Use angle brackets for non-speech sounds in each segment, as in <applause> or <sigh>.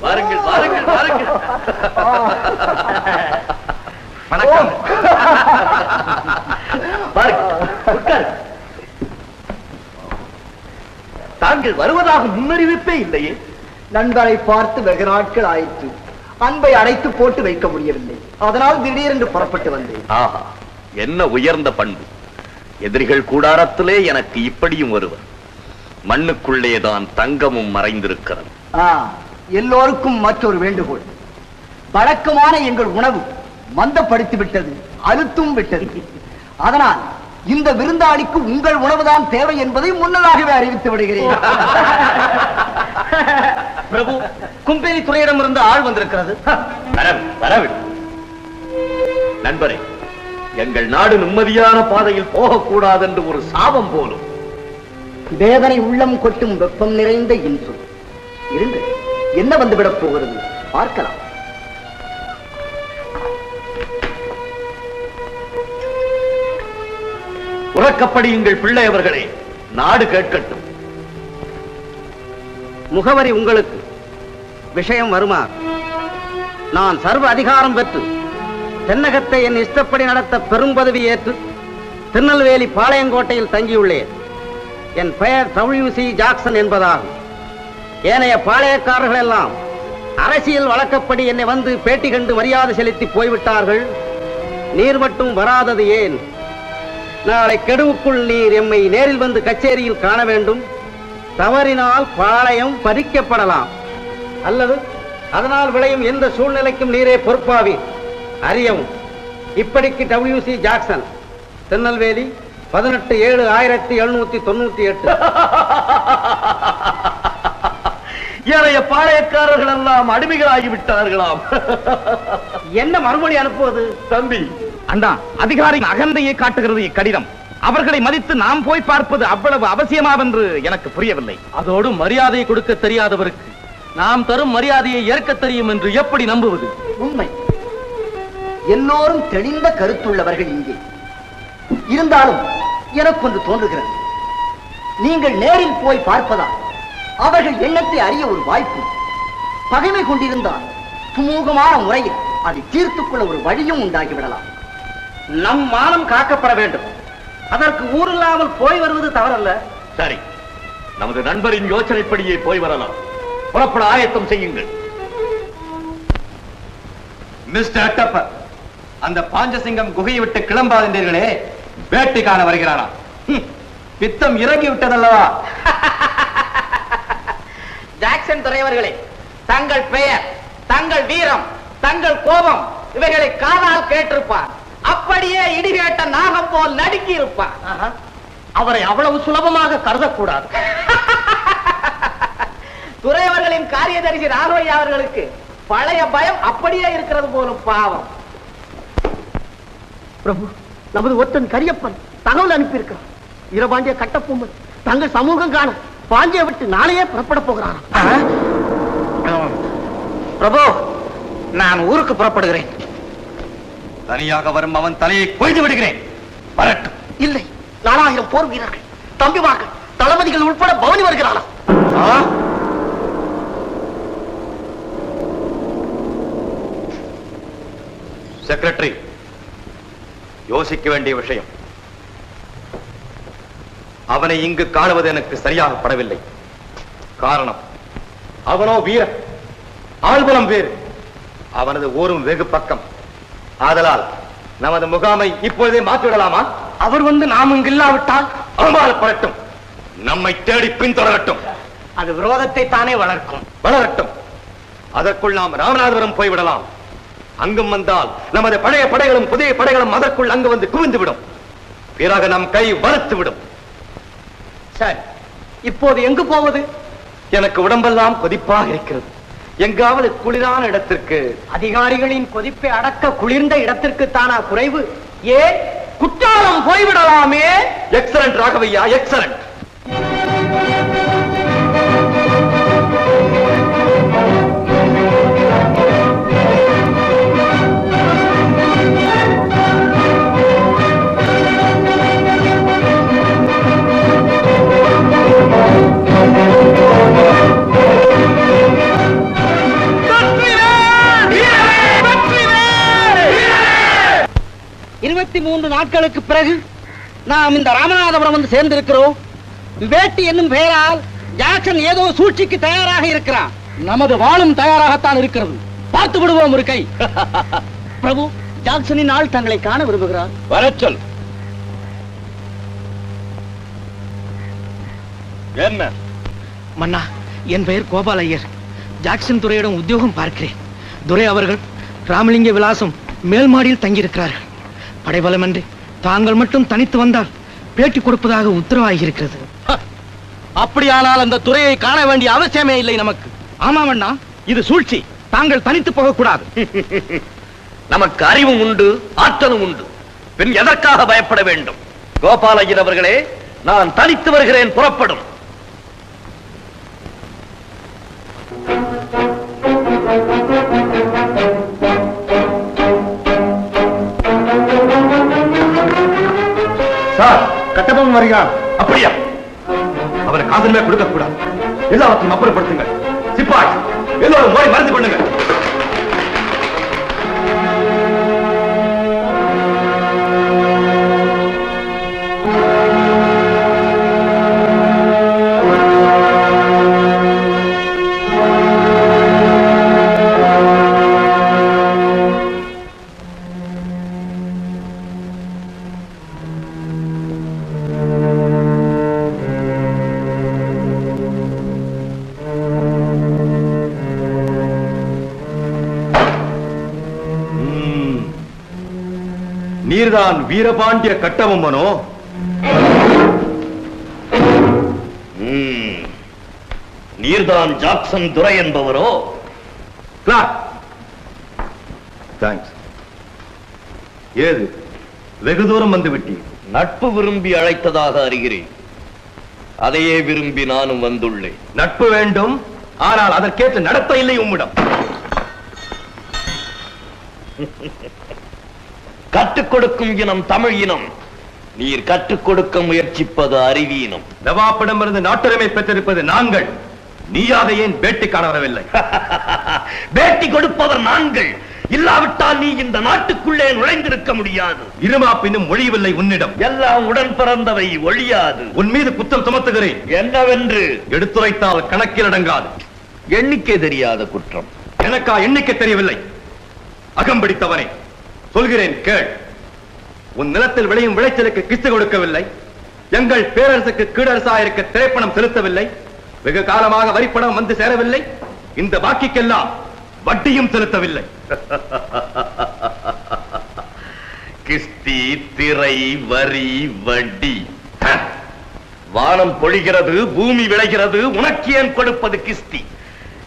வாருங்கள் வாருங்கள் வாருங்கள். வணக்கம். தாங்கள் வருவதாக முன்னறிவிப்பே இல்லையே. நண்பரை பார்த்து வெகு நாட்கள் ஆயிற்று. அன்பை அடைத்து போட்டு வைக்க முடியவில்லை. அதனால் திடீரென்று புறப்பட்டு வந்தேன். ஆஹா என்ன உயர்ந்த பண்பு. எதிரிகள் கூடாரத்திலே எனக்கு இப்படியும் ஒருவர். மண்ணுக்குள்ளேதான் தங்கமும் மறைந்திருக்கிறது. எல்லோருக்கும் மற்றொரு வேண்டுகோள். வழக்கமான எங்கள் உணவு மந்தப்படுத்தி விட்டது அழுத்தும் விட்டது. அதனால் இந்த விருந்தாளிக்கு உங்கள் உணவுதான் தேவை என்பதை முன்னதாகவே அறிவித்து விடுகிறேன். பிரபு கும்பேரி துறையிடமிருந்து ஆள் வந்திருக்கிறது. நண்பரே எங்கள் நாடு நிம்மதியான பாதையில் போகக்கூடாது என்று ஒரு சாபம் போலும். வேதனை உள்ளம் கொட்டும் வெப்பம் நிறைந்த இன்று. இருந்து என்ன வந்துவிடப் போகிறது? பார்க்கலாம். உறக்கப்படியுங்கள் பிள்ளை அவர்களே நாடு கேட்கட்டும். முகவரி உங்களுக்கு. விஷயம் வருமா? நான் சர்வ அதிகாரம் பெற்று தென்னகத்தை என் இஷ்டப்படி நடத்த பெரும் பதவி ஏற்று திருநெல்வேலி பாளையங்கோட்டையில் தங்கியுள்ளேன். என் பெயர் டபிள்யூ சி ஜாக்சன் என்பதாகும். ஏனைய பாளையக்காரர்கள் எல்லாம் அரசியல் வழக்கப்படி என்னை வந்து பேட்டி கண்டு மரியாதை செலுத்தி போய்விட்டார்கள். நீர் மட்டும் வராதது ஏன்? நாளை கெடுவுக்குள் நீர் எம்மை நேரில் வந்து கச்சேரியில் காண வேண்டும். தவறினால் பாளையம் பறிக்கப்படலாம். அல்லது அதனால் விளையும் எந்த சூழ்நிலைக்கும் நீரே பொறுப்பாவீர் அறியவும். இப்படிக்கு டபிள்யூ சி ஜாக்சன் திருநெல்வேலி பதினெட்டு ஏழு ஆயிரத்தி எழுநூத்தி தொண்ணூத்தி எட்டு. <laughs> ஏனைய பாளையக்காரர்கள் எல்லாம் அடிமைகளாகி விட்டார்களாம் என்ன மறுமொழி அனுப்புவது? தம்பி. அண்ணா அதிகாரியின் அகந்தையை காட்டுகிறது இக்கடிதம். அவர்களை மதித்து நாம் போய் பார்ப்பது அவ்வளவு அவசியமாவென்று எனக்கு புரியவில்லை. அதோடு மரியாதை கொடுக்க தெரியாதவருக்கு நாம் தரும் மரியாதையை ஏற்க தெரியும் என்று எப்படி நம்புவது? உண்மை. எல்லோரும் தெளிந்த கருத்துள்ளவர்கள் இங்கே. இருந்தாலும் எனக்கு ஒன்று தோன்றுகிறது. நீங்கள் நேரில் போய் பார்ப்பதால் அவர்கள் எண்ணத்தை அறிய ஒரு வாய்ப்பு. பகைமை கொண்டிருந்தால் சுமூகமான முறையில் அதை தீர்த்துக் கொள்ள ஒரு வழியும் உண்டாகிவிடலாம். நம் மானம் காக்கப்பட வேண்டும். அதற்கு ஊரில்லாமல் போய் வருவது தவறல்ல. சரி. நமது நண்பரின் யோசனைப்படியே போய் வரலாம். புறப்பட ஆயத்தம் செய்யுங்கள். மிஸ்டர் அட்டப்பர் அந்த பாஞ்சசிங்கம் குகையை விட்டு கிளம்பாதீர்களே. வேட்டை காண வருகிறாராம் ஹம், பித்தம் இறங்கி விட்டதல்லவா? <laughs> ஜாக்சன் துறையவர்களே தங்கள் பெயர் தங்கள் வீரம் தங்கள் கோபம் இவைகளை காதால் கேட்டிருப்பார். அப்படியே இடிகேட்ட நாகம் போல் நடுக்கி இருப்பார் அவரை அவ்வளவு சுலபமாக கருதக்கூடாது. <laughs> துறையவர்களின் காரியதரிசி ராகவையா அவர்களுக்கு பழைய பயம் அப்படியே இருக்கிறது போலும் பாவம். பிரபு நமது ஒற்றன் கரியப்பன் தகவல் அனுப்பியிருக்கிறார். வீரபாண்டிய கட்டப்பொம்மன் தங்கள் சமூகம் காண பாண்டிய விட்டு நாளையே புறப்பட போகிறாராம். பிரபு நான் ஊருக்கு புறப்படுகிறேன். தனியாக வரும் அவன் தலையை கொய்து விடுகிறேன். வரட்டும். இல்லை நாலாயிரம் போர் வீரர்கள் தம்பிமார்கள் தளபதிகள் உட்பட பவனி வருகிறாராம் செக்ரட்டரி யோசிக்க வேண்டிய விஷயம். அவனை இங்கு காணுவது எனக்கு சரியாக படவில்லை. காரணம் அவனோ வீரன் ஆள்பலம் வேறு. அவனது ஊரும் வெகு பக்கம். ஆதலால் நமது முகாமை இப்பொழுதே மாற்றிவிடலாமா? அவர் வந்து நாம் இங்கு இல்லாவிட்டால்? அவமானப்படட்டும். நம்மை தேடி பின்தொடரட்டும். அது விரோதத்தை தானே வளர்க்கும். வளரட்டும். அதற்குள் நாம் ராமநாதபுரம் போய்விடலாம். அங்கும் வந்தால் நமது பழைய படைகளும் புதிய படைகளும் அதற்குள் அங்கு வந்து குவிந்து விடும் பிறகு நம் கை வறுத்து விடும் சரி இப்போது எங்கு போவது? எனக்கு உடம்பெல்லாம் கொதிப்பாக இருக்கிறது. எங்காவது குளிரான இடத்திற்கு. அதிகாரிகளின் கொதிப்பை அடக்க குளிர்ந்த இடத்திற்கு தானா குறைவு? ஏன்? குற்றாலம் போய்விடலாமே? எக்ஸலண்ட் ராகவையா எக்ஸலண்ட் நாட்களுக்கு பிறகு நாம் இந்த ராமநாதபுரம் வந்து சேர்ந்திருக்கிறோம். வேட்டி என்னும் பெயரால் ஜாக்சன் ஏதோ சூழ்ச்சிக்கு தயாராக இருக்கிறான். நமது வாழும் தயாராகத்தான் இருக்கிறது. பார்த்து விடுவோம் ஒரு கை. <laughs> பிரபு ஜாக்சனின் ஆள் தங்களை காண விரும்புகிறார். வரச்சொல் என்ன? மன்னா என் பெயர் கோபால் ஐயர். ஜாக்சன் துரையிடம் உத்தியோகம் பார்க்கிறேன். துரை அவர்கள் ராமலிங்க விலாசம் மேல் மாடியில் தங்கியிருக்கிறார்கள். படைபலமன்றி தாங்கள் மட்டும் தனித்து வந்தால் பேட்டி கொடுப்பதாக உத்தரவாகியிருக்கிறது அப்படியானால் அந்த துறையை காண வேண்டிய அவசியமே இல்லை நமக்கு. ஆமாம் அண்ணா இது சூழ்ச்சி. தாங்கள் தனித்து போகக்கூடாது. <laughs> நமக்கு அறிவும் உண்டு ஆற்றலும் உண்டு. பின் எதற்காக பயப்பட வேண்டும்? கோபாலய்யர் அவர்களே நான் தனித்து வருகிறேன் புறப்படும். சார் கட்டபொம்மன் வருகிறார். அப்படியா? அவரை காதலுமே கொடுக்க கூடாது எல்லாவற்றையும் அப்புறப்படுத்துங்கள். சிப்பாய் எல்லோரும் ஓடி மருந்து பண்ணுங்கள் நீர்தான் வீரபாண்டிய கட்டபொம்மனோ. நீர்தான் ஜாக்சன் துரை என்பவரோ? தேங்க்ஸ் ஏது? வெகு தூரம் வந்து விட்டீர். நட்பு விரும்பி அழைத்ததாக அறிகிறேன். அதையே விரும்பி நானும் வந்துள்ளேன். நட்பு வேண்டும். ஆனால் அதற்கேற்ற நடத்த இல்லை உம்மிடம். <laughs> கற்றுக் கொடுக்கும் இனம் தமிழ் இனம். நீர் கற்றுக் கொடுக்க முயற்சிப்பது அறிவீனம் நவாப்பிடமிருந்து நாட்டுரிமை பெற்றிருப்பது நாங்கள். நீயாக ஏன் பேட்டி காண வரவில்லை <laughs> பேட்டி கொடுப்பவர் நாங்கள். இல்லாவிட்டால் நீ இந்த நாட்டுக்குள்ளே நுழைந்திருக்க முடியாது. இருமாப்பினும் மொழியவில்லை உன்னிடம். எல்லாம் உடன் பிறந்தவை ஒழியாது. உன் மீது குற்றம் சுமத்துகிறேன். என்னவென்று? எடுத்துரைத்தால் கணக்கில் அடங்காது. எண்ணிக்கை தெரியாத குற்றம். எனக்கா எண்ணிக்கை தெரியவில்லை. அகம்பிடித்தவனே சொல்கிறேன் கேள். உன் நிலத்தில் விளையும் விளைச்சலுக்கு கிஸ்து கொடுக்கவில்லை. எங்கள் பேரரசுக்கு கீழரசா இருக்க திரைப்பணம் செலுத்தவில்லை. வெகு காலமாக வரிப்பணம் வந்து சேரவில்லை. இந்த பாக்கிக்கெல்லாம் வட்டியும் செலுத்தவில்லை. <laughs> கிஸ்தி திரை வரி வட்டி. வானம் பொழிகிறது பூமி விளைகிறது உனக்கு ஏன் கொடுப்பது கிஸ்தி?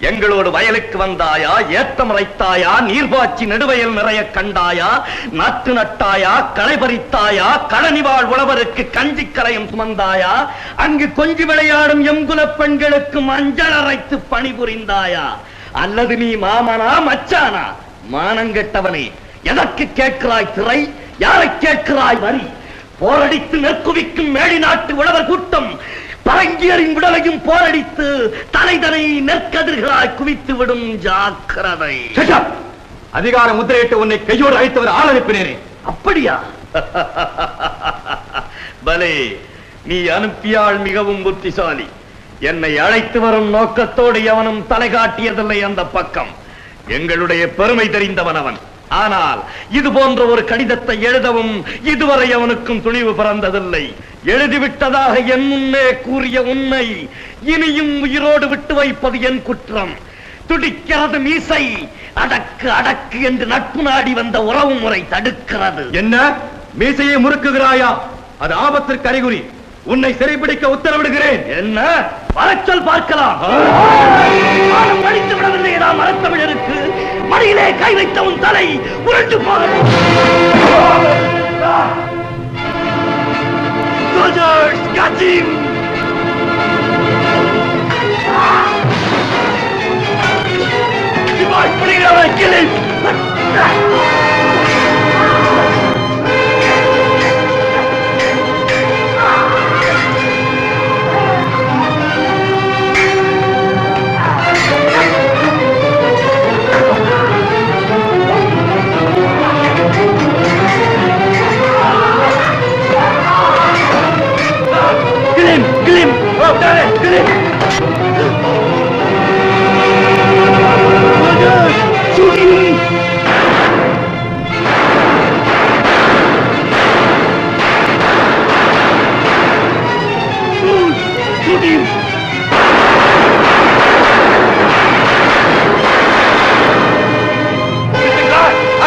எங்களோடு வயலுக்கு வந்தாயா ஏத்தம் ரைத்தாயா நீர்பாய்ச்சி நெடுவயல் நிறைய கண்டாயா நாற்று நட்டாயா களை பறித்தாயா களனிவாழ் உழவருக்கு கஞ்சி கரையும் சுமந்தாயா அங்கு கொஞ்சி விளையாடும் எங்குலப் பெண்களுக்கு மஞ்சள் அரைத்து பணிபுரிந்தாயா? அல்லது நீ மாமனா மச்சானா? மானங்கெட்டவனே எதற்கு கேட்கிறாய் திரை? யாரை கேட்கிறாய் வரி? போரடித்து நெற்குவிக்கும் மேடி நாட்டு உழவர் கூட்டம் பரங்கியரின் விடலையும் போரடித்து தலைதனை நெற்கதிர்களாய் குவித்து விடும் ஜாக்கிரதை! அதிகார முத்திரையிட்டு உன்னை கையோடு அழைத்தவர் ஆள் அனுப்பினேனே. அப்படியா? பலே நீ அனுப்பியாள் மிகவும் புத்திசாலி. என்னை அழைத்து வரும் நோக்கத்தோடு எவனும் தலை காட்டியதில்லை அந்த பக்கம். எங்களுடைய பெருமை தெரிந்தவன் அவன். ஆனால் இது போன்ற ஒரு கடிதத்தை எழுதவும் இதுவரை அவனுக்கும் துணிவு பிறந்ததில்லை. எழுதிவிட்டதாக என் முன்னே கூறிய உன்னை இனியும் உயிரோடு விட்டு வைப்பது என் குற்றம். துடிக்கிறது மீசை அடக்கு அடக்கு என்று நட்பு நாடி வந்த உறவு முறை தடுக்கிறது. என்ன? மீசையை முறுக்குகிறாயா? அது ஆபத்திற்கு அறிகுறி. உன்னை சிறைபிடிக்க உத்தரவிடுகிறேன். என்ன? வரச்சொல் பார்க்கலாம். வானம் அடித்து விடவில்லையடா மரத்தமிழருக்கு. மடியிலே கை வைத்த உன் தலை உருண்டு போகிறது Soldiers, catch him! Divide, put it away, kill him!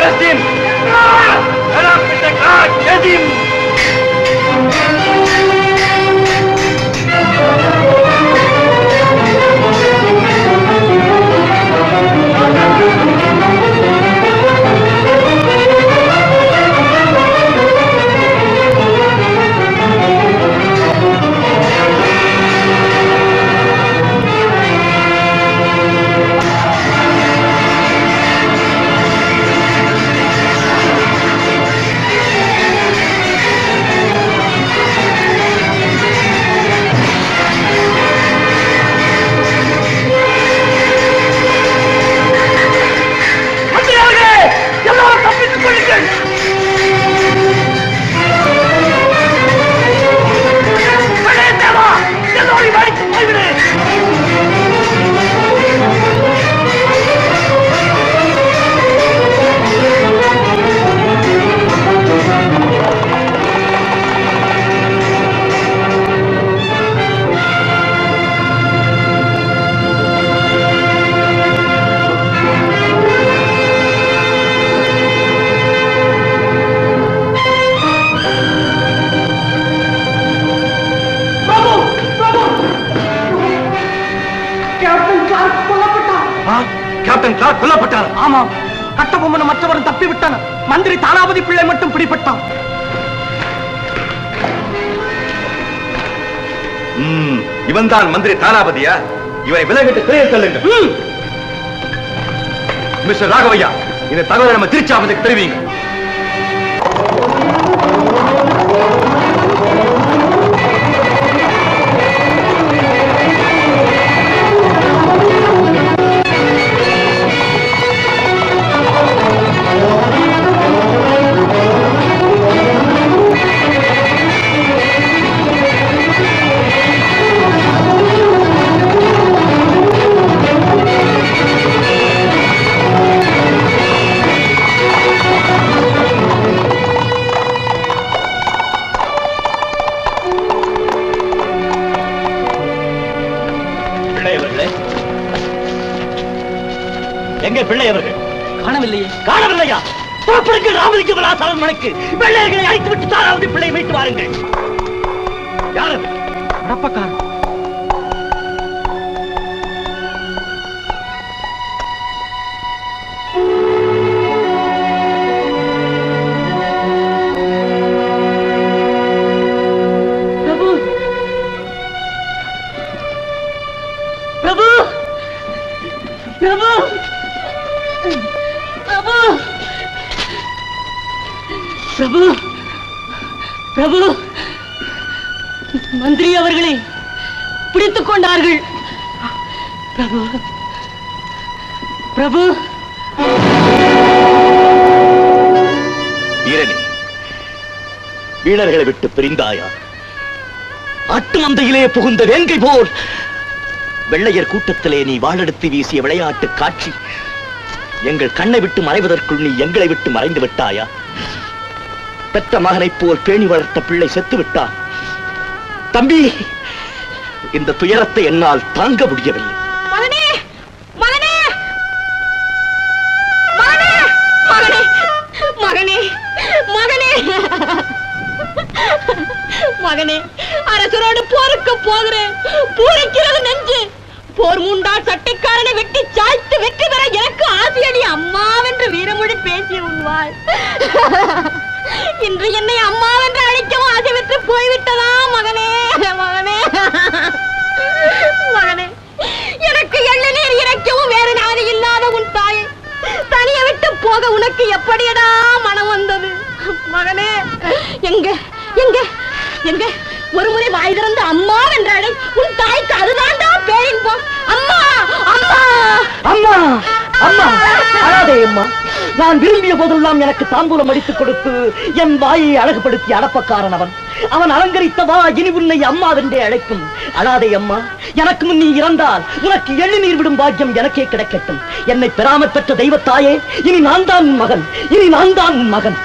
Get him! bir tekrar! Clark கொல்லப்பட்டார் ஆ, கேப்டன் கிளார்க் கொல்லப்பட்டார். ஆமாம். கட்டபொம்மன் மற்றவரும் தப்பி விட்டனர் மந்திரி தானாபதி பிள்ளை மட்டும் பிடிபட்டான். ம், இவன்தான் மந்திரி தானாபதியா? இவனை விலகிட்டு சிறையில் தள்ளுங்க மிஸ்டர் ராகவையா இந்த தகவலை நம்ம திருச்சாவதுக்கு தெரிவிங்க பிள்ளையவர்களே. எங்க பிள்ளையவர்கள். காணவில்லையே. காணவில்லையா? புறப்படுங்கள் ராமலிங்க விலாசாரன் மனைக்கு வெள்ளையர்களை அழைத்து விட்டு தாராவது பிள்ளை வைத்து வாருங்கள். யார்? நடப்பக்காரன். பிரபு பிரபு மந்திரி அவர்களை பிடித்துக் கொண்டார்கள். பிரபு பிரபு. வீரனே விட்டு பிரிந்தாயா? ஆட்டு மந்தையிலே புகுந்த வேங்கை போல் வெள்ளையர் கூட்டத்திலே நீ வாழெடுத்து வீசிய விளையாட்டு காட்சி எங்கள் கண்ணை விட்டு மறைவதற்குள் நீ எங்களை விட்டு மறைந்து விட்டாயா? பெற்ற மகனைப் போல் பேணி வளர்த்த பிள்ளை செத்துவிட்டான். தம்பி இந்த துயரத்தை என்னால் தாங்க முடியவில்லை. மகனே மகனே! மகனே மகனே மகனே மகனே! மகனே அரசரோடு போருக்கு போகிறேன். பூரிக்கிறது நெஞ்சு. போர் மூண்டால் சட்டைக்காரனை வெட்டி சாய்த்து வெற்றி பெற எனக்கு ஆசையடி அம்மாவென்று வீரமொழி பேசிய உண்வாள் இன்று என்னை அம்மா என்று அழைக்கவும் ஆசை போய்விட்டதா மகனே? மகனே. மகனே எனக்கு எள்ள நீர் இறைக்கவும் வேறு நாடு இல்லாத உன் தாயை தனிய விட்டு போக உனக்கு எப்படியடா மனம் வந்தது? மகனே எங்க எங்க எங்க? ஒரு முறை வாய் திறந்து அம்மா என்ற உன் தாய்க்கு அதுதான்டா பேரின்பம். அம்மா அம்மா. அம்மா அம்மா அம்மா. நான் விரும்பிய போதெல்லாம் எனக்கு தாம்பூலம் அடித்துக் கொடுத்து என் வாயை அழகுபடுத்தி அடப்பக்காரன் அவன் அவன் அலங்கரித்த வா இனி உன்னை அம்மா வென்றே அழைக்கும். அழாதே அம்மா எனக்கு முன் நீ இறந்தால் உனக்கு எள்ளுநீர் விடும் பாக்கியம் எனக்கே கிடைக்கட்டும். என்னை பெறாமற் பெற்ற தெய்வத்தாயே இனி நான் தான் மகன் இனி நான் தான் மகன்.